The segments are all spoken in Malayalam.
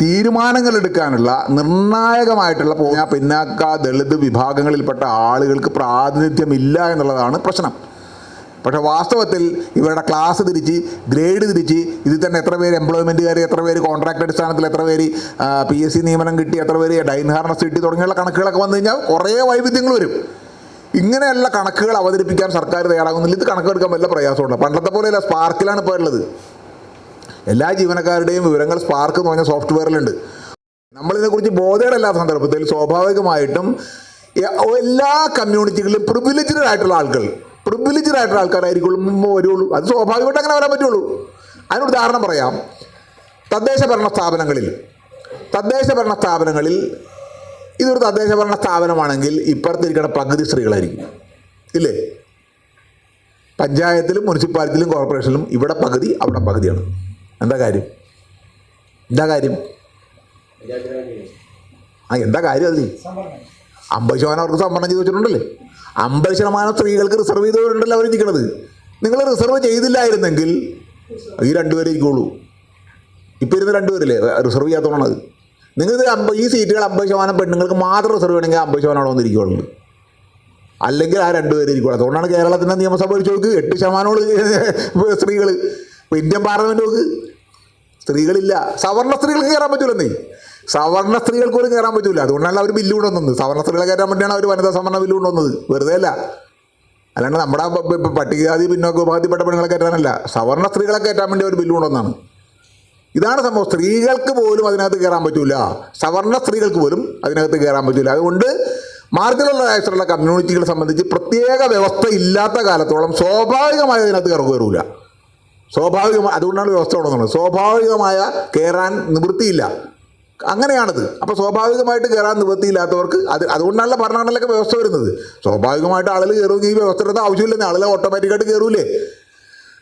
തീരുമാനങ്ങൾ എടുക്കാനുള്ള നിർണായകമായിട്ടുള്ള പിന്നാക്ക ദളിത് വിഭാഗങ്ങളിൽപ്പെട്ട ആളുകൾക്ക് പ്രാതിനിധ്യമില്ല എന്നുള്ളതാണ് പ്രശ്നം. പക്ഷേ വാസ്തവത്തിൽ ഇവരുടെ ക്ലാസ് തിരിച്ച് ഗ്രേഡ് തിരിച്ച് ഇതിൽ തന്നെ എത്ര പേര് എംപ്ലോയ്മെന്റ് കയറി എത്ര പേര് കോൺട്രാക്ട് അടിസ്ഥാനത്തിൽ എത്ര പേര് പി എസ് സി നിയമനം കിട്ടി എത്ര പേര് ഡൈൻ ഹാർനസ് കിട്ടി തുടങ്ങിയുള്ള കണക്കുകളൊക്കെ വന്നു കഴിഞ്ഞാൽ കുറേ വൈവിധ്യങ്ങൾ വരും. ഇങ്ങനെയുള്ള കണക്കുകൾ അവതരിപ്പിക്കാൻ സർക്കാർ തയ്യാറാകുന്നില്ല. ഇത് കണക്കെടുക്കാൻ വല്ല പ്രയാസമുണ്ട്. പണ്ടത്തെ പോലെയല്ല സ്പാർക്കിലാണ് ഇപ്പോൾ ഉള്ളത്. എല്ലാ ജീവനക്കാരുടെയും വിവരങ്ങൾ സ്പാർക്ക് എന്ന് പറഞ്ഞ സോഫ്റ്റ്വെയറിലുണ്ട് നമ്മളിതിനെക്കുറിച്ച് ബോധേടല്ലാത്ത സന്ദർഭത്തിൽ സ്വാഭാവികമായിട്ടും എല്ലാ കമ്മ്യൂണിറ്റികളിലും പ്രിവിലേജഡ് ആയിട്ടുള്ള ആളുകൾ പ്രിവിലേജഡ് ആയിട്ടുള്ള ആൾക്കാരായിരിക്കും വരുള്ളൂ. അത് സ്വാഭാവികമായിട്ട് അങ്ങനെ വരാൻ പറ്റുള്ളൂ. അതിനൊരു ഉദാഹരണം പറയാം. തദ്ദേശ ഭരണ സ്ഥാപനങ്ങളിൽ തദ്ദേശ ഭരണ സ്ഥാപനങ്ങളിൽ ഇതൊരു തദ്ദേശ ഭരണ സ്ഥാപനമാണെങ്കിൽ ഇപ്പുറത്തിരിക്കുന്ന പകുതി സ്ത്രീകളായിരിക്കും. ഇല്ലേ? പഞ്ചായത്തിലും മുനിസിപ്പാലിറ്റിയിലും കോർപ്പറേഷനിലും ഇവിടെ പകുതി അവിടെ പകുതിയാണ്. എന്താ കാര്യം? എന്താ കാര്യം? ആ എന്താ കാര്യം അതിൽ അമ്പത് ശതമാനം അവർക്ക് സംവരണം ചെയ്ത് വെച്ചിട്ടുണ്ടല്ലേ? അമ്പത് ശതമാനം സ്ത്രീകൾക്ക് റിസർവ് ചെയ്തവരുണ്ടല്ലോ അവർ ഇരിക്കണത്? നിങ്ങൾ റിസർവ് ചെയ്തില്ലായിരുന്നെങ്കിൽ ഈ രണ്ടുപേരെ ഇരിക്കുള്ളൂ. ഇപ്പം ഇരുന്ന് രണ്ടുപേരില്ലേ റിസർവ് ചെയ്യാത്തതാണ് നിങ്ങൾ അമ്പത് ഈ സീറ്റുകൾ അമ്പത് ശതമാനം പെണ്ണുങ്ങൾക്ക് മാത്രം റിസർവ് ചെയ്യണമെങ്കിൽ അമ്പത് ശതമാനം അവിടെ വന്നിരിക്കുകയുള്ളൂ അല്ലെങ്കിൽ ആ രണ്ടുപേരെ ഇരിക്കുള്ളൂ. അതുകൊണ്ടാണ് കേരളത്തിന്റെ നിയമസഭ വെച്ച് നോക്ക് എട്ട് ശതമാനമുള്ള സ്ത്രീകൾ ഇപ്പോൾ ഇന്ത്യൻ പാർലമെന്റ് നോക്ക്. സ്ത്രീകളില്ല. സവർണ സ്ത്രീകൾക്ക് കയറാൻ പറ്റൂലെന്നേ സവർണ സ്ത്രീകൾക്ക് പോലും കയറാൻ പറ്റൂല. അതുകൊണ്ടാണ് അവർ ബില്ല് കൊണ്ടുവന്നത്. സവർണ സ്ത്രീകളെ കയറാൻ വേണ്ടിയാണ് അവർ വനിതാ സംവരണ ബില്ല് കൊണ്ടുവന്നത്. വെറുതെ അല്ല. അല്ലാണ്ട് നമ്മുടെ പട്ടികജാതി പിന്നോക്ക വിഭാഗത്തിൽപ്പെട്ട പെണ്ണുങ്ങളെ കയറ്റാനല്ല. സവർണ സ്ത്രീകളെ കയറ്റാൻ വേണ്ടി അവർ ബില്ല് കൊണ്ടുവന്നാണ് ഇതാണ് സംഭവം. സ്ത്രീകൾക്ക് പോലും അതിനകത്ത് കയറാൻ പറ്റൂല. സവർണ സ്ത്രീകൾക്ക് പോലും അതിനകത്ത് കയറാൻ പറ്റൂല. അതുകൊണ്ട് മാർജിനലൈസ്ഡുള്ള കമ്മ്യൂണിറ്റികളെ സംബന്ധിച്ച് പ്രത്യേക വ്യവസ്ഥ ഇല്ലാത്ത കാലത്തോളം സ്വാഭാവികമായി അതിനകത്ത് കയറുക കയറൂല. സ്വാഭാവികമായി അതുകൊണ്ടാണ് വ്യവസ്ഥ തുടങ്ങുന്നത് സ്വാഭാവികമായ കയറാൻ നിവൃത്തിയില്ല. അങ്ങനെയാണത്. അപ്പോൾ സ്വാഭാവികമായിട്ട് കയറാൻ നിവൃത്തിയില്ലാത്തവർക്ക് അത് അതുകൊണ്ടാണല്ലോ ഭരണഘടനയിലൊക്കെ വ്യവസ്ഥ വരുന്നത്. സ്വാഭാവികമായിട്ട് ആളുകൾ കയറുമെങ്കിൽ ഈ വ്യവസ്ഥയുടെ ആവശ്യമില്ലെന്ന് ആളുകൾ ഓട്ടോമാറ്റിക്കായിട്ട് കയറൂലേ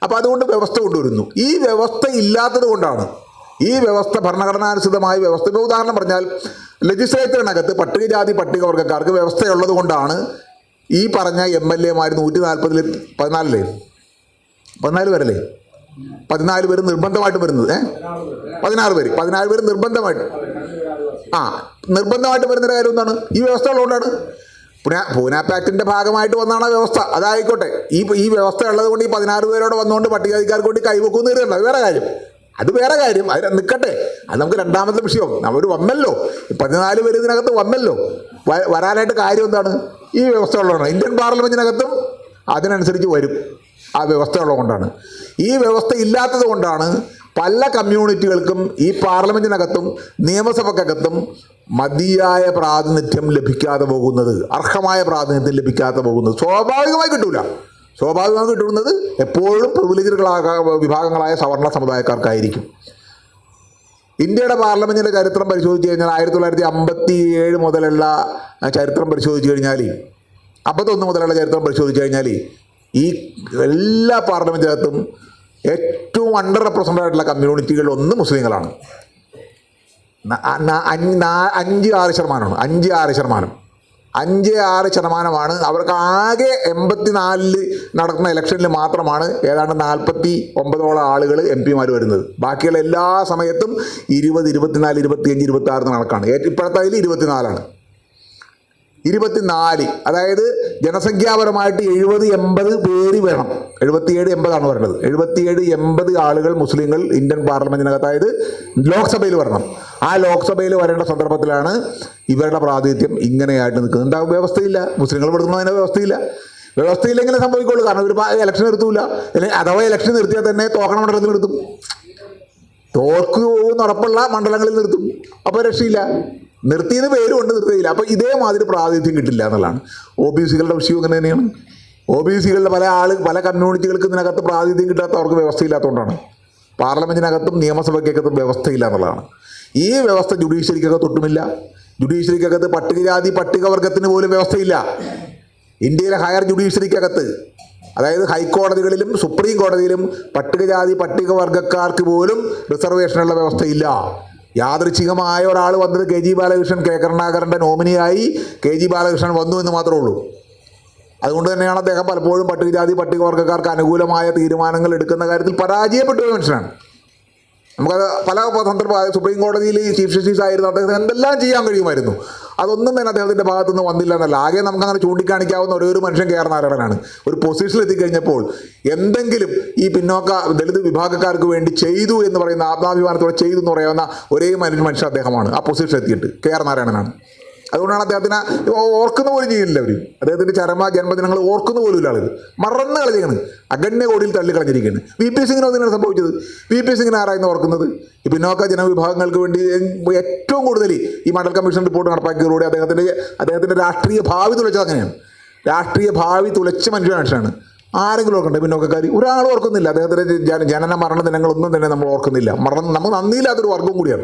അപ്പോൾ അതുകൊണ്ട് വ്യവസ്ഥ കൊണ്ടുവരുന്നു. ഈ വ്യവസ്ഥ ഇല്ലാത്തത് കൊണ്ടാണ് ഈ വ്യവസ്ഥ ഭരണഘടനാനുസൃതമായ വ്യവസ്ഥ. ഇപ്പോൾ ഉദാഹരണം പറഞ്ഞാൽ ലെജിസ്ലേച്ചറിനകത്ത് പട്ടികജാതി പട്ടികവർഗക്കാർക്ക് വ്യവസ്ഥയുള്ളത് കൊണ്ടാണ് ഈ പറഞ്ഞ എം എൽ എമാർ നൂറ്റി നാൽപ്പതിൽ പതിനാലിലേ പതിനാല് പേരല്ലേ പതിനാല് പേര് നിർബന്ധമായിട്ട് വരുന്നത് ഏ? പതിനാറ് പേര് പതിനാല് പേര് നിർബന്ധമായിട്ട്. ആ നിർബന്ധമായിട്ട് വരുന്നൊരു കാര്യം എന്താണ്? ഈ വ്യവസ്ഥ ഉള്ളതുകൊണ്ടാണ്. പുനാ പൂന ഭാഗമായിട്ട് വന്നാണ് ആ വ്യവസ്ഥ. അതായിക്കോട്ടെ. ഈ ഈ വ്യവസ്ഥ ഉള്ളത് കൊണ്ട് ഈ പതിനാറ് പേരോട് വന്നുകൊണ്ട് പട്ടികജാതിക്കാർക്ക് വേണ്ടി കൈവെക്കുമെന്ന് കരുതണ്ട അത് വേറെ കാര്യം. അത് വേറെ കാര്യം. അത് നിൽക്കട്ടെ അത് നമുക്ക് രണ്ടാമത്തെ വിഷയം. അവർ വന്നല്ലോ. പതിനാല് പേര് ഇതിനകത്ത് വന്നല്ലോ. വരാനായിട്ട് കാര്യം എന്താണ്? ഈ വ്യവസ്ഥ ഉള്ളതാണ്. ഇന്ത്യൻ പാർലമെന്റിനകത്തും അതിനനുസരിച്ച് വരും. ആ വ്യവസ്ഥയുള്ളത് കൊണ്ടാണ്. ഈ വ്യവസ്ഥ ഇല്ലാത്തത് കൊണ്ടാണ് പല കമ്മ്യൂണിറ്റികൾക്കും ഈ പാർലമെന്റിനകത്തും നിയമസഭക്കകത്തും മതിയായ പ്രാതിനിധ്യം ലഭിക്കാതെ പോകുന്നത് അർഹമായ പ്രാതിനിധ്യം ലഭിക്കാതെ പോകുന്നത്. സ്വാഭാവികമായി കിട്ടൂല. സ്വാഭാവികമായി കിട്ടുന്നത് എപ്പോഴും പ്രിവിലേജുകളാക വിഭാഗങ്ങളായ സവർണ സമുദായക്കാർക്കായിരിക്കും. ഇന്ത്യയുടെ പാർലമെന്റിന്റെ ചരിത്രം പരിശോധിച്ച് കഴിഞ്ഞാൽ ആയിരത്തി തൊള്ളായിരത്തി അമ്പത്തി ഏഴ് മുതലുള്ള ചരിത്രം പരിശോധിച്ച് കഴിഞ്ഞാൽ അമ്പത്തൊന്ന് മുതലുള്ള ചരിത്രം പരിശോധിച്ച് കഴിഞ്ഞാൽ ഈ എല്ലാ പാർലമെന്റിനകത്തും ഏറ്റവും അണ്ടർ റെപ്രസെന്റ് ആയിട്ടുള്ള കമ്മ്യൂണിറ്റികളിൽ ഒന്ന് മുസ്ലിങ്ങളാണ്. അഞ്ച് ആറ് ശതമാനമാണ്. അഞ്ച് ആറ് ശതമാനം. അഞ്ച് ആറ് ശതമാനമാണ്. അവർക്ക് ആകെ എൺപത്തി നാലിൽ നടക്കുന്ന ഇലക്ഷനിൽ മാത്രമാണ് ഏതാണ്ട് നാൽപ്പത്തി ഒമ്പതോളം ആളുകൾ എം പിമാർ വരുന്നത്. ബാക്കിയുള്ള എല്ലാ സമയത്തും ഇരുപത് ഇരുപത്തിനാല് ഇരുപത്തിയഞ്ച് ഇരുപത്തി ആറ് കണക്കാണ് ഇപ്പോഴത്തെ അതിൽ ഇരുപത്തിനാലാണ്. ഇരുപത്തിനാല് അതായത് ജനസംഖ്യാപരമായിട്ട് എഴുപത് എൺപത് പേര് വേണം. എഴുപത്തിയേഴ് എൺപതാണ് പറയുന്നത് എഴുപത്തിയേഴ് എൺപത് ആളുകൾ മുസ്ലിങ്ങൾ ഇന്ത്യൻ പാർലമെന്റിനകത്ത് അതായത് ലോക്സഭയിൽ വരണം. ആ ലോക്സഭയിൽ വരേണ്ട സന്ദർഭത്തിലാണ് ഇവരുടെ പ്രാതിനിധ്യം ഇങ്ങനെയായിട്ട് നിൽക്കുന്നത്. എന്താ വ്യവസ്ഥയില്ല? മുസ്ലിങ്ങൾ പെടുത്തുന്നതിന് വ്യവസ്ഥയില്ല. വ്യവസ്ഥയില്ലെങ്കിലും സംഭവിക്കുള്ളൂ. കാരണം ഒരു ഇലക്ഷൻ നിർത്തൂല. അല്ലെങ്കിൽ അഥവാ ഇലക്ഷൻ നിർത്തിയാൽ തന്നെ തോക്കണ മണ്ഡലത്തിൽ നിർത്തും തോൽക്കു പോകുന്ന ഉറപ്പുള്ള മണ്ഡലങ്ങളിൽ നിർത്തും. അപ്പോൾ രക്ഷയില്ല. പേരും ഉണ്ട് നിർത്തിയില്ല. അപ്പോൾ ഇതേമാതിരി പ്രാതിനിധ്യം കിട്ടില്ല എന്നുള്ളതാണ്. ഒ ബി സികളുടെ വിഷയം അങ്ങനെ തന്നെയാണ്. ഒ ബി സികളുടെ പല ആൾ പല കമ്മ്യൂണിറ്റികൾക്ക് ഇതിനകത്ത് പ്രാതിനിധ്യം കിട്ടാത്ത അവർക്ക് വ്യവസ്ഥയില്ലാത്തതുകൊണ്ടാണ്. പാർലമെന്റിനകത്തും നിയമസഭയ്ക്കകത്തും വ്യവസ്ഥയില്ല എന്നുള്ളതാണ്. ഈ വ്യവസ്ഥ ജുഡീഷ്യറിക്കകത്ത് ഒട്ടുമില്ല ജുഡീഷ്യറിക്കകത്ത് പട്ടികജാതി പട്ടികവർഗത്തിന് പോലും വ്യവസ്ഥയില്ല. ഇന്ത്യയിലെ ഹയർ ജുഡീഷ്യറിക്കകത്ത് അതായത് ഹൈക്കോടതികളിലും സുപ്രീം കോടതിയിലും പട്ടികജാതി പട്ടികവർഗക്കാർക്ക് പോലും റിസർവേഷനുള്ള വ്യവസ്ഥയില്ല. യാദൃച്ഛികമായ ഒരാൾ വന്നത് കെ ജി ബാലകൃഷ്ണൻ കെ കരുണാകരന്റെ നോമിനിയായി കെ ജി ബാലകൃഷ്ണൻ വന്നു എന്ന് മാത്രമേ ഉള്ളൂ. അതുകൊണ്ട് തന്നെയാണ് അദ്ദേഹം പലപ്പോഴും പട്ടികജാതി പട്ടികവർഗക്കാർക്ക് അനുകൂലമായ തീരുമാനങ്ങൾ എടുക്കുന്ന കാര്യത്തിൽ പരാജയപ്പെട്ട ഒരു മനുഷ്യനാണ്. നമുക്കത് പല സന്ദർഭ സുപ്രീം കോടതിയിൽ ചീഫ് ജസ്റ്റിസ് ആയിരുന്നു അദ്ദേഹത്തിന് എന്തെല്ലാം ചെയ്യാൻ കഴിയുമായിരുന്നു? അതൊന്നും തന്നെ അദ്ദേഹത്തിന്റെ ഭാഗത്തുനിന്ന് വന്നില്ല എന്നല്ല. ആകെ നമുക്ക് അങ്ങനെ ചൂണ്ടിക്കാണിക്കാവുന്ന ഒരേ ഒരു മനുഷ്യൻ കെ ആർ നാരായണനാണ്. ഒരു പൊസിഷനിൽ എത്തിക്കഴിഞ്ഞപ്പോൾ എന്തെങ്കിലും ഈ പിന്നോക്ക ദളിത് വിഭാഗക്കാർക്ക് വേണ്ടി ചെയ്തു എന്ന് പറയുന്ന ആത്മാഭിമാനത്തോടെ ചെയ്തു എന്ന് പറയുന്ന ഒരേ മനുഷ്യ മനുഷ്യൻ അദ്ദേഹമാണ്. ആ പൊസിഷനിൽ എത്തിയിട്ട് കെ ആർ നാരായണനാണ്. അതുകൊണ്ടാണ് അദ്ദേഹത്തിന് ഓർക്കുന്ന പോലും ചെയ്യുന്നില്ല അവർ അദ്ദേഹത്തിന്റെ ചരമ ജന്മദിനങ്ങൾ ഓർക്കുന്ന പോലും ഇല്ല ആളുകൾ മറന്ന് കളഞ്ഞാണ് അഗണ്യ കോടിയിൽ തള്ളി കളഞ്ഞിരിക്കുകയാണ് വി. പി. സിംഗിന് അതിനാണ് സംഭവിച്ചത്? വി. പി. സിംഗിന് ആരായിരുന്നു ഓർക്കുന്നത്? ഈ പിന്നോക്ക ജനവിഭാഗങ്ങൾക്ക് വേണ്ടി ഏറ്റവും കൂടുതൽ ഈ മണ്ഡൽ കമ്മീഷൻ റിപ്പോർട്ട് നടപ്പാക്കിയതോടെ അദ്ദേഹത്തിന്റെ അദ്ദേഹത്തിന്റെ രാഷ്ട്രീയ ഭാവി തുലച്ചത് അങ്ങനെയാണ്. രാഷ്ട്രീയ ഭാവി തുലച്ച മനുഷ്യ മനുഷ്യനാണ്. ആരെങ്കിലും ഓർക്കണ്ടേ പിന്നോക്കക്കാർ ഒരാൾ ഓർക്കുന്നില്ല. അദ്ദേഹത്തിന്റെ ജന ജനന മരണ ദിനങ്ങളൊന്നും തന്നെ നമ്മൾ ഓർക്കുന്നില്ല. മരണം നമുക്ക് നന്ദിയില്ലാത്തൊരു വർഗം കൂടിയാണ്.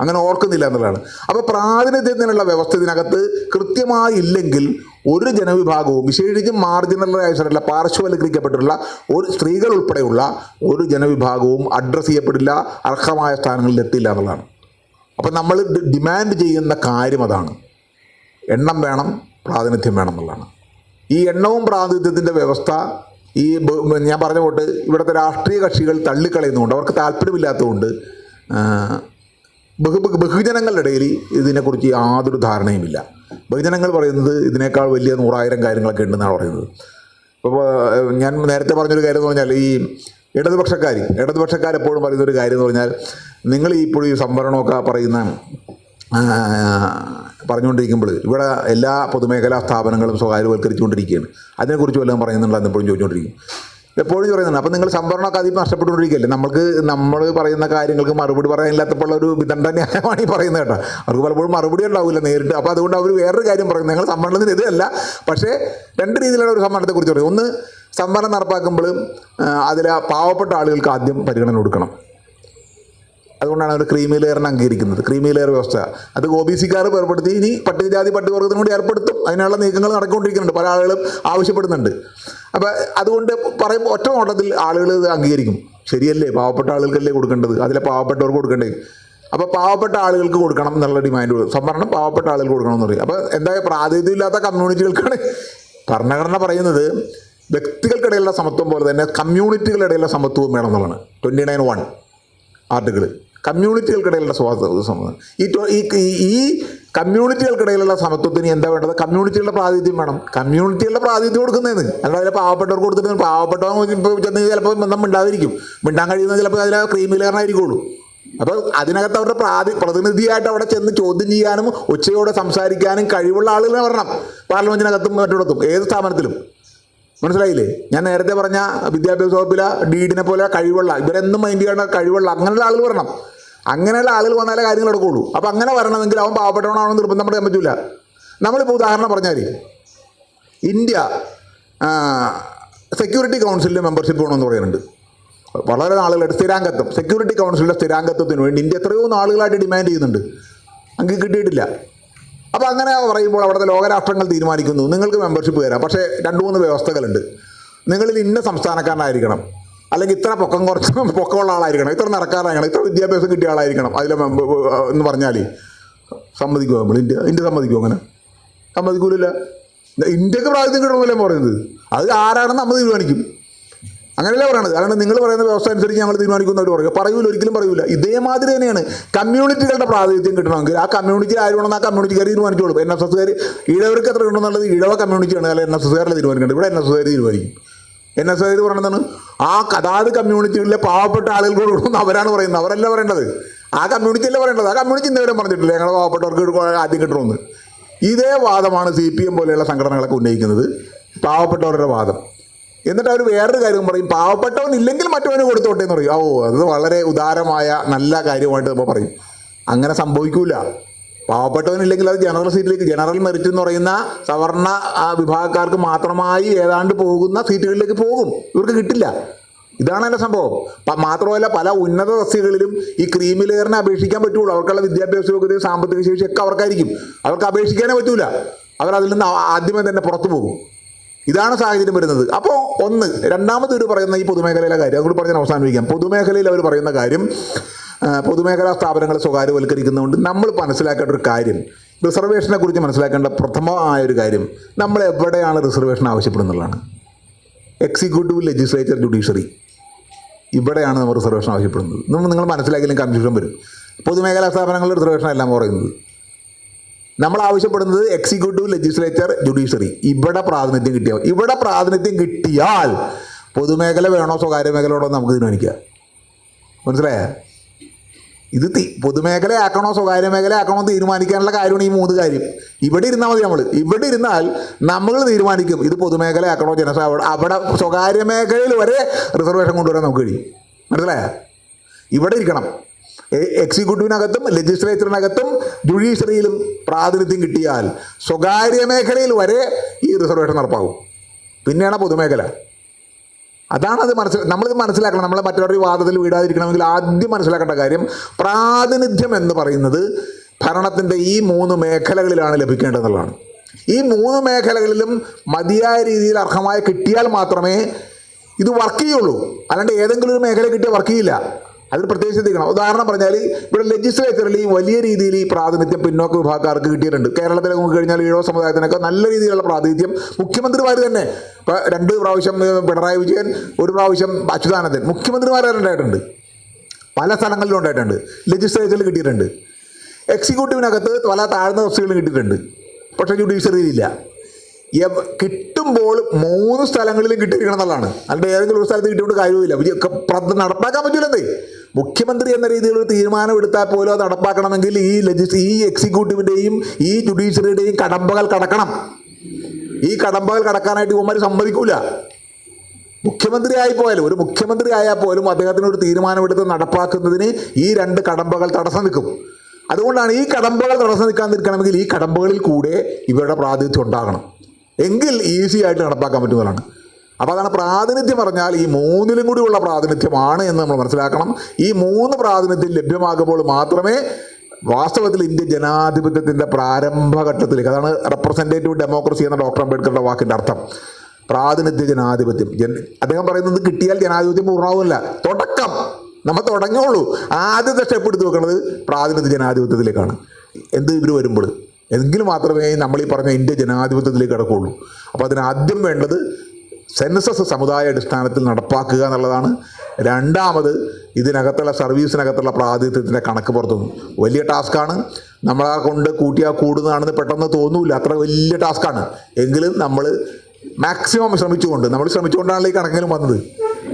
അങ്ങനെ ഓർക്കുന്നില്ല എന്നുള്ളതാണ്. അപ്പോൾ പ്രാതിനിധ്യത്തിനുള്ള വ്യവസ്ഥ ഇതിനകത്ത് കൃത്യമായി ഇല്ലെങ്കിൽ ഒരു ജനവിഭാഗവും വിശേഷിച്ചും മാർജിനലൈസ്ഡല്ല പാർശ്വവൽക്കരിക്കപ്പെട്ടിട്ടുള്ള ഒരു സ്ത്രീകൾ ഉൾപ്പെടെയുള്ള ഒരു ജനവിഭാഗവും അഡ്രസ്സ് ചെയ്യപ്പെടില്ല അർഹമായ സ്ഥാനങ്ങളിൽ എത്തില്ല എന്നുള്ളതാണ്. അപ്പം നമ്മൾ ഡിമാൻഡ് ചെയ്യുന്ന കാര്യം അതാണ്. എണ്ണം വേണം പ്രാതിനിധ്യം വേണം എന്നുള്ളതാണ്. ഈ എണ്ണവും പ്രാതിനിധ്യത്തിന്റെ വ്യവസ്ഥ ഈ ഞാൻ പറഞ്ഞ കൊണ്ട് ഇവിടുത്തെ രാഷ്ട്രീയ കക്ഷികൾ തള്ളിക്കളയുന്നതുകൊണ്ട് അവർക്ക് താല്പര്യമില്ലാത്തതുകൊണ്ട് ബഹു ബഹു- ബഹുജനങ്ങളുടെ ഇടയിൽ ഇതിനെക്കുറിച്ച് യാതൊരു ധാരണയുമില്ല. ബഹുജനങ്ങൾ പറയുന്നത് ഇതിനേക്കാൾ വലിയ നൂറായിരം കാര്യങ്ങളൊക്കെ ഉണ്ടെന്നാണ് പറയുന്നത്. അപ്പോൾ ഞാൻ നേരത്തെ പറഞ്ഞൊരു കാര്യം എന്ന് പറഞ്ഞാൽ ഈ ഇടതുപക്ഷക്കാർ ഇടതുപക്ഷക്കാർ എപ്പോഴും പറയുന്ന ഒരു കാര്യം എന്ന് പറഞ്ഞാൽ നിങ്ങൾ ഇപ്പോഴും ഈ സംവരണമൊക്കെ പറയുന്ന പറഞ്ഞുകൊണ്ടിരിക്കുമ്പോൾ ഇവിടെ എല്ലാ പൊതുമേഖലാ സ്ഥാപനങ്ങളും സ്വകാര്യവൽക്കരിച്ചുകൊണ്ടിരിക്കുകയാണ്. അതിനെക്കുറിച്ച് വല്ലതും പറയുന്നുണ്ടെന്ന് എപ്പോഴും ചോദിച്ചുകൊണ്ടിരിക്കും. എപ്പോഴും പറയുന്നുണ്ട് അപ്പം നിങ്ങൾ സംവരണമൊക്കെ അതിൽ നഷ്ടപ്പെട്ടുകൊണ്ടിരിക്കുകയല്ലേ? നമ്മൾക്ക് നമ്മൾ പറയുന്ന കാര്യങ്ങൾക്ക് മറുപടി പറയാനില്ലാത്തപ്പോൾ ഒരു വിദണ്ഡ ന്യായമാണ് ഈ പറയുന്നത് കേട്ടോ. അവർക്ക് പലപ്പോഴും മറുപടി ഉണ്ടാവില്ല നേരിട്ട്. അപ്പോൾ അതുകൊണ്ട് അവർ വേറൊരു കാര്യം പറയുന്നത് നിങ്ങൾ സംവരണത്തിന് എതിരല്ല പക്ഷേ രണ്ട് രീതിയിലുള്ള ഒരു സംവരണത്തെക്കുറിച്ച് പറയും ഒന്ന് സംവരണം നടപ്പാക്കുമ്പോൾ അതിൽ പാവപ്പെട്ട ആളുകൾക്ക് ആദ്യം പരിഗണന കൊടുക്കണം. അതുകൊണ്ടാണ് അവർ ക്രീമി ലെയറിനെ അംഗീകരിക്കുന്നത്. ക്രീമി ലെയർ വ്യവസ്ഥ. അത് ഒ ബി സിക്കാർ ഏർപ്പെടുത്തി ഇനി പട്ടികജാതി പട്ടികവർഗത്തിനും കൂടി ഏർപ്പെടുത്തും. അതിനുള്ള നീക്കങ്ങൾ നടക്കൊണ്ടിരിക്കുന്നുണ്ട്. പല ആളുകളും ആവശ്യപ്പെടുന്നുണ്ട്. അപ്പം അതുകൊണ്ട് പറയുമ്പോൾ ഒറ്റ നോട്ടത്തിൽ ആളുകൾ ഇത് അംഗീകരിക്കും. ശരിയല്ലേ? പാവപ്പെട്ട ആളുകൾക്കല്ലേ കൊടുക്കേണ്ടത്? അതിലെ പാവപ്പെട്ടവർക്ക് കൊടുക്കേണ്ടത് അപ്പോൾ പാവപ്പെട്ട ആളുകൾക്ക് കൊടുക്കണം എന്നുള്ള ഡിമാൻഡ് സംവരണം പാവപ്പെട്ട ആളുകൾക്ക് കൊടുക്കണം എന്ന് പറയും. അപ്പോൾ എന്തായാലും പ്രാതിനിധ്യം ഇല്ലാത്ത കമ്മ്യൂണിറ്റികൾക്കാണ് ഭരണഘടന പറയുന്നത് വ്യക്തികൾക്കിടയിലുള്ള സമത്വം പോലെ തന്നെ കമ്മ്യൂണിറ്റികളുടെ ഇടയിലുള്ള സമത്വവും വേണം എന്നുള്ളതാണ്. ട്വന്റി നയൻ വൺ ആർട്ടിക്കിൾ കമ്മ്യൂണിറ്റികൾക്കിടയിലുള്ള സ്വാതന്ത്ര്യ ഈ ഈ കമ്മ്യൂണിറ്റികൾക്കിടയിലുള്ള സമത്വത്തിന് എന്താ വേണ്ടത്? കമ്മ്യൂണിറ്റികളുടെ പ്രാതിനിധ്യം വേണം. കമ്മ്യൂണിറ്റികളുടെ പ്രാതിനിധ്യം കൊടുക്കുന്നതെന്ന് അല്ലാതെ അതിലെ പാവപ്പെട്ടവർക്ക് കൊടുത്തിട്ട് പാവപ്പെട്ടവൻ ചെന്ന് ചിലപ്പോൾ ബന്ധം മിണ്ടാതിരിക്കും. മിണ്ടാൻ കഴിയുന്നത് ചിലപ്പോൾ അതിലെ ക്രീമിലേറിനായിരിക്കുള്ളൂ അപ്പോൾ അതിനകത്ത് അവരുടെ പ്രാതി പ്രതിനിധിയായിട്ട് അവിടെ ചെന്ന് ചോദ്യം ചെയ്യാനും ഉച്ചയോടെ സംസാരിക്കാനും കഴിവുള്ള ആളുകളെ വരണം. പാർലമെന്റിനകത്തും മറ്റിടത്തും ഏത് സ്ഥാപനത്തിലും. മനസ്സിലായില്ലേ? ഞാൻ നേരത്തെ പറഞ്ഞ വിദ്യാഭ്യാസ വകുപ്പിലെ ഡീഡിനെ പോലെ കഴിവുള്ള ഇവരെന്നും മൈൻഡ് ചെയ്യേണ്ട കഴിവുള്ള അങ്ങനെയുള്ള ആളുകൾ വരണം. അങ്ങനെയുള്ള ആളുകൾ വന്നാലേ കാര്യങ്ങൾ എടുക്കുകയുള്ളൂ അപ്പം അങ്ങനെ വരണമെങ്കിൽ അവൻ പാവപ്പെട്ടവനാണെന്ന് നിർബന്ധം പറയാൻ പറ്റില്ല നമ്മളിപ്പോൾ ഉദാഹരണം പറഞ്ഞാൽ ഇന്ത്യ സെക്യൂരിറ്റി കൗൺസിലിന്റെ മെമ്പർഷിപ്പ് വേണമെന്ന് പറയുന്നുണ്ട്. വളരെ നാളുകളായിട്ട് സ്ഥിരാംഗത്വം. സെക്യൂരിറ്റി കൗൺസിലിന്റെ സ്ഥിരാംഗത്വത്തിന് വേണ്ടി ഇന്ത്യ എത്രയോ നാളുകളായിട്ട് ഡിമാൻഡ് ചെയ്യുന്നുണ്ട്. അങ്ങ് കിട്ടിയിട്ടില്ല. അപ്പോൾ അങ്ങനെ പറയുമ്പോൾ അവിടുത്തെ ലോകരാഷ്ട്രങ്ങൾ തീരുമാനിക്കുന്നു. നിങ്ങൾക്ക് മെമ്പർഷിപ്പ് തരാം പക്ഷേ രണ്ട് മൂന്ന് വ്യവസ്ഥകളുണ്ട്. നിങ്ങളിൽ ഇന്ന സംസ്ഥാനക്കാരനായിരിക്കണം. അല്ലെങ്കിൽ ഇത്ര പൊക്കം കുറച്ച് പൊക്കമുള്ള ആളായിരിക്കണം. ഇത്ര നടക്കാറായിരിക്കണം ഇത്ര വിദ്യാഭ്യാസം കിട്ടിയ ആളായിരിക്കണം. അതിലെ എന്ന് പറഞ്ഞാൽ സമ്മതിക്കുമോ നമ്മൾ? ഇന്ത്യ ഇന്ത്യ സമ്മതിക്കുമോ അങ്ങനെ? സമ്മതിക്കൂലില്ല. ഇന്ത്യയ്ക്ക് പ്രാതിനിധ്യം കിട്ടണമല്ലേ പറയുന്നത്. അത് ആരാണെന്ന് നമ്മൾ തീരുമാനിക്കും. അങ്ങനെയല്ല പറയണത്. കാരണം നിങ്ങൾ പറയുന്ന വ്യവസ്ഥ അനുസരിച്ച് ഞങ്ങൾ തീരുമാനിക്കുന്നവർ പറയും. പറയൂല ഒരിക്കലും പറയൂല. ഇതേമാതിരി തന്നെയാണ് കമ്മ്യൂണിറ്റികളുടെ പ്രാതിനിധ്യം കിട്ടണമെങ്കിൽ ആ കമ്മ്യൂണിറ്റി ആരുണെന്ന് ആ കമ്മ്യൂണിറ്റിക്കാർ തീരുമാനിച്ചോളൂ. എൻ എസ് എസ്സുകാർ ഇഴവർക്ക് എത്ര ഉണ്ടെന്നുള്ളത് ഇഴവ കമ്മ്യൂണിറ്റിയാണ്. അല്ലെങ്കിൽ എൻ എസ് എസ്സുകാരല്ല തീരുമാനിക്കേണ്ടത്? ഇവിടെ എൻ എസ് എസ്സുകാർ തീരുമാനിക്കും. എൻ എസ് ഇത് ആ കഥാത് കമ്മ്യൂണിറ്റിയിലെ പാവപ്പെട്ട ആളുകൾക്ക് കൊടുക്കുന്ന അവരാണ് പറയുന്നത്. അവരല്ല പറയേണ്ടത്. ആ കമ്മ്യൂണിറ്റി അല്ല പറയേണ്ടത്? ആ കമ്മ്യൂണിറ്റി ഇന്നവരും പറഞ്ഞിട്ടില്ല. ഞങ്ങൾ പാവപ്പെട്ടവർക്ക് ആദ്യം കിട്ടണമെന്ന് ഇതേ വാദമാണ് സി പി എം പോലെയുള്ള സംഘടനകളൊക്കെ ഉന്നയിക്കുന്നത്. പാവപ്പെട്ടവരുടെ വാദം. എന്നിട്ട് അവർ വേറൊരു കാര്യം പറയും. പാവപ്പെട്ടവൻ ഇല്ലെങ്കിൽ മറ്റവന് കൊടുത്തോട്ടെ എന്ന് പറയും. ഓ അത് വളരെ ഉദാരമായ നല്ല കാര്യമായിട്ട് നമ്മൾ പറയും. അങ്ങനെ സംഭവിക്കൂല. പാവപ്പെട്ടവനില്ലെങ്കിൽ അത് ജനറൽ സീറ്റിലേക്ക് ജനറൽ മെറിറ്റ് എന്ന് പറയുന്ന സവർണ വിഭാഗക്കാർക്ക് മാത്രമായി ഏതാണ്ട് പോകുന്ന സീറ്റുകളിലേക്ക് പോകും. ഇവർക്ക് കിട്ടില്ല. ഇതാണ് എന്റെ സംഭവം. മാത്രമല്ല പല ഉന്നത സസ്യകളിലും ഈ ക്രീമി ലെയറിനെ അപേക്ഷിക്കാൻ പറ്റുള്ളൂ. അവർക്കുള്ള വിദ്യാഭ്യാസ യോഗ്യതയും സാമ്പത്തിക ശേഷിയൊക്കെ അവർക്കായിരിക്കും. അവർക്ക് അപേക്ഷിക്കാനേ പറ്റൂല. അവർ അതിൽ നിന്ന് ആദ്യമേ തന്നെ പുറത്തു പോകും. ഇതാണ് സാഹചര്യം വരുന്നത്. അപ്പോൾ ഒന്ന് രണ്ടാമത് ഒരു പറയുന്ന ഈ പൊതുമേഖലയിലെ കാര്യം അതുകൊണ്ട് പറഞ്ഞാൽ അവസാനിപ്പിക്കാം. പൊതുമേഖലയിൽ അവർ പറയുന്ന കാര്യം പൊതുമേഖലാ സ്ഥാപനങ്ങളെ സ്വകാര്യവൽക്കരിക്കുന്നതുകൊണ്ട് നമ്മൾ മനസ്സിലാക്കേണ്ട ഒരു കാര്യം റിസർവേഷനെ കുറിച്ച് മനസ്സിലാക്കേണ്ട പ്രഥമമായ ഒരു കാര്യം നമ്മൾ എവിടെയാണ് റിസർവേഷൻ ആവശ്യപ്പെടുന്നുള്ളതാണ്. എക്സിക്യൂട്ടീവ് ലെജിസ്ലേച്ചർ ജുഡീഷ്യറി ഇവിടെയാണ് നമ്മൾ റിസർവേഷൻ ആവശ്യപ്പെടുന്നത്. നമ്മൾ നിങ്ങൾ മനസ്സിലാക്കിയാലും കൺഫ്യൂഷൻ വരും. പൊതുമേഖലാ സ്ഥാപനങ്ങളുടെ റിസർവേഷൻ എല്ലാം പറയുന്നത്. നമ്മൾ ആവശ്യപ്പെടുന്നത് എക്സിക്യൂട്ടീവ് ലെജിസ്ലേച്ചർ ജുഡീഷ്യറി ഇവിടെ പ്രാതിനിധ്യം കിട്ടിയാൽ ഇവിടെ പ്രാതിനിധ്യം കിട്ടിയാൽ പൊതുമേഖല വേണോ സ്വകാര്യ മേഖല വേണോ നമുക്ക് തീരുമാനിക്കാം. മനസ്സിലായ? ഇത് പൊതുമേഖലയാക്കണോ സ്വകാര്യ മേഖലയാക്കണോ തീരുമാനിക്കാനുള്ള കാര്യമാണ് ഈ മൂന്ന് കാര്യം. ഇവിടെ ഇരുന്നാൽ മതി നമ്മൾ ഇവിടെ ഇരുന്നാൽ നമ്മൾ തീരുമാനിക്കും ഇത് പൊതുമേഖലയാക്കണോ ജനസ അവിടെ സ്വകാര്യ മേഖലയിൽ വരെ റിസർവേഷൻ കൊണ്ടുവരാൻ നമുക്ക് കഴിയും. മനസ്സിലായോ? ഇവിടെ ഇരിക്കണം. എക്സിക്യൂട്ടീവിനകത്തും ലെജിസ്ലേച്ചറിനകത്തും ജുഡീഷ്യറിയിലും പ്രാതിനിധ്യം കിട്ടിയാൽ സ്വകാര്യ മേഖലയിൽ വരെ ഈ റിസർവേഷൻ നടപ്പാകും. പിന്നെയാണ് പൊതുമേഖല. അതാണ് അത് മനസ്സിൽ നമ്മളിത് മനസ്സിലാക്കണം. നമ്മളെ മറ്റൊരു വാദത്തിൽ വീടാതിരിക്കണമെങ്കിൽ ആദ്യം മനസ്സിലാക്കേണ്ട കാര്യം പ്രാതിനിധ്യം എന്ന് പറയുന്നത് ഭരണത്തിന്റെ ഈ മൂന്ന് മേഖലകളിലാണ് ലഭിക്കേണ്ടതെന്നുള്ളതാണ്. ഈ മൂന്ന് മേഖലകളിലും മതിയായ രീതിയിൽ അർഹമായ കിട്ടിയാൽ മാത്രമേ ഇത് വർക്ക് ചെയ്യുള്ളൂ. അല്ലാണ്ട് ഏതെങ്കിലും ഒരു മേഖല കിട്ടിയാൽ വർക്ക് ചെയ്യില്ല. അതിന് പ്രത്യേകിച്ച് ശ്രദ്ധിക്കണം. ഉദാഹരണം പറഞ്ഞാൽ ഇവിടെ ലെജിസ്ലേച്ചറിൽ ഈ വലിയ രീതിയിൽ ഈ പ്രാതിനിധ്യം പിന്നോക്ക വിഭാഗക്കാർക്ക് കിട്ടിയിട്ടുണ്ട്. കേരളത്തിലെ നോക്കി കഴിഞ്ഞാൽ ഈഴവ സമുദായത്തിനൊക്കെ നല്ല രീതിയിലുള്ള പ്രാതിനിധ്യം മുഖ്യമന്ത്രിമാർ തന്നെ. ഇപ്പോൾ രണ്ട് പ്രാവശ്യം പിണറായി വിജയൻ ഒരു പ്രാവശ്യം അച്യുതാനന്ദൻ. മുഖ്യമന്ത്രിമാർ ഉണ്ടായിട്ടുണ്ട്. പല സ്ഥലങ്ങളിലും ഉണ്ടായിട്ടുണ്ട്. ലെജിസ്ലേച്ചറിൽ കിട്ടിയിട്ടുണ്ട്. എക്സിക്യൂട്ടീവിനകത്ത് പല താഴ്ന്ന തസ്തികളും കിട്ടിയിട്ടുണ്ട്. പക്ഷേ ജുഡീഷ്യറിയിലില്ല കിട്ടുമ്പോൾ മൂന്ന് സ്ഥലങ്ങളിലും കിട്ടിയിരിക്കണം എന്നുള്ളതാണ്. അല്ലെങ്കിൽ ഏതെങ്കിലും ഒരു സ്ഥലത്ത് കിട്ടിയിട്ട് കാര്യമില്ല നടപ്പാക്കാൻ പറ്റില്ലെന്നേ മുഖ്യമന്ത്രി എന്ന രീതിയിൽ ഒരു തീരുമാനം എടുത്താൽ പോലും അത് നടപ്പാക്കണമെങ്കിൽ ഈ ലെജിസ് ഈ എക്സിക്യൂട്ടീവിന്റെയും ഈ ജുഡീഷ്യറിയുടെയും കടമ്പകൾ കടക്കണം. ഈ കടമ്പകൾ കടക്കാനായിട്ട് ഇവന്മാർ സമ്മതിക്കൂല. മുഖ്യമന്ത്രി ആയി പോയാലും ഒരു മുഖ്യമന്ത്രി ആയാൽ പോലും അദ്ദേഹത്തിന് ഒരു തീരുമാനമെടുത്ത് നടപ്പാക്കുന്നതിന് ഈ രണ്ട് കടമ്പകൾ തടസ്സം നിൽക്കും. അതുകൊണ്ടാണ് ഈ കടമ്പകൾ തടസ്സം നിൽക്കാൻ നിൽക്കണമെങ്കിൽ ഈ കടമ്പകളിൽ കൂടെ ഇവരുടെ പ്രാതിനിധ്യം ഉണ്ടാകണം. എങ്കിൽ ഈസി ആയിട്ട് നടപ്പാക്കാൻ പറ്റുന്നതാണ്. അപ്പോൾ അതാണ് പ്രാതിനിധ്യം പറഞ്ഞാൽ ഈ മൂന്നിലും കൂടിയുള്ള പ്രാതിനിധ്യമാണ് എന്ന് നമ്മൾ മനസ്സിലാക്കണം. ഈ മൂന്ന് പ്രാതിനിധ്യം ലഭ്യമാകുമ്പോൾ മാത്രമേ വാസ്തവത്തിൽ ഇന്ത്യ ജനാധിപത്യത്തിന്റെ പ്രാരംഭഘട്ടത്തിലേക്ക് അതാണ് റെപ്രസെന്റേറ്റീവ് ഡെമോക്രസി എന്ന ഡോക്ടർ അംബേദ്കറുടെ വാക്കിന്റെ അർത്ഥം. പ്രാതിനിധ്യ ജനാധിപത്യം. അദ്ദേഹം പറയുന്നത് കിട്ടിയാൽ ജനാധിപത്യം പൂർണമാവില്ല. തുടക്കം. നമ്മൾ തുടങ്ങുള്ളൂ ആദ്യത്തെ സ്റ്റെപ്പ് എടുത്ത് വെക്കുന്നത് പ്രാതിനിധ്യ ജനാധിപത്യത്തിലേക്കാണ്. എന്ത് ഇവർ വരുമ്പോൾ? എങ്കിൽ മാത്രമേ നമ്മൾ ഈ പറഞ്ഞ ഇന്ത്യ ജനാധിപത്യത്തിലേക്ക് കിടക്കുകയുള്ളൂ അപ്പോൾ അതിന് ആദ്യം വേണ്ടത് സെൻസസ് സമുദായ അടിസ്ഥാനത്തിൽ നടപ്പാക്കുക എന്നുള്ളതാണ്. രണ്ടാമത് ഇതിനകത്തുള്ള സർവീസിനകത്തുള്ള പ്രാതിനിധ്യത്തിന്റെ കണക്ക് പുറത്തുനിന്നു. വലിയ ടാസ്ക്കാണ്. നമ്മളെ കൊണ്ട് കൂട്ടിയാൽ കൂടുന്നതാണെന്ന് പെട്ടെന്ന് തോന്നൂല അത്ര വലിയ ടാസ്ക്കാണ്. എങ്കിലും നമ്മൾ മാക്സിമം ശ്രമിച്ചുകൊണ്ട് നമ്മൾ ശ്രമിച്ചുകൊണ്ടാണല്ലോ ഈ കണക്കിലും വന്നത്?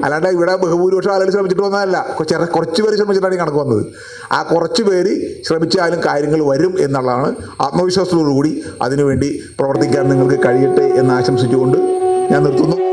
അല്ലാണ്ട് ഇവിടെ ബഹുഭൂരിപക്ഷം ആളുകൾ ശ്രമിച്ചിട്ട് വന്നതല്ല. ചെറിയ ചെറു കുറച്ച് പേര് ശ്രമിച്ചിട്ടാണ് ഈ കണക്ക് വന്നത്. ആ കുറച്ച് പേര് ശ്രമിച്ചാലും കാര്യങ്ങൾ വരും എന്നുള്ളതാണ് ആത്മവിശ്വാസത്തോടുകൂടി അതിനുവേണ്ടി പ്രവർത്തിക്കാൻ നിങ്ങൾക്ക് കഴിയട്ടെ എന്ന് ആശംസിച്ചുകൊണ്ട് ഞാൻ നിർത്തുന്നു.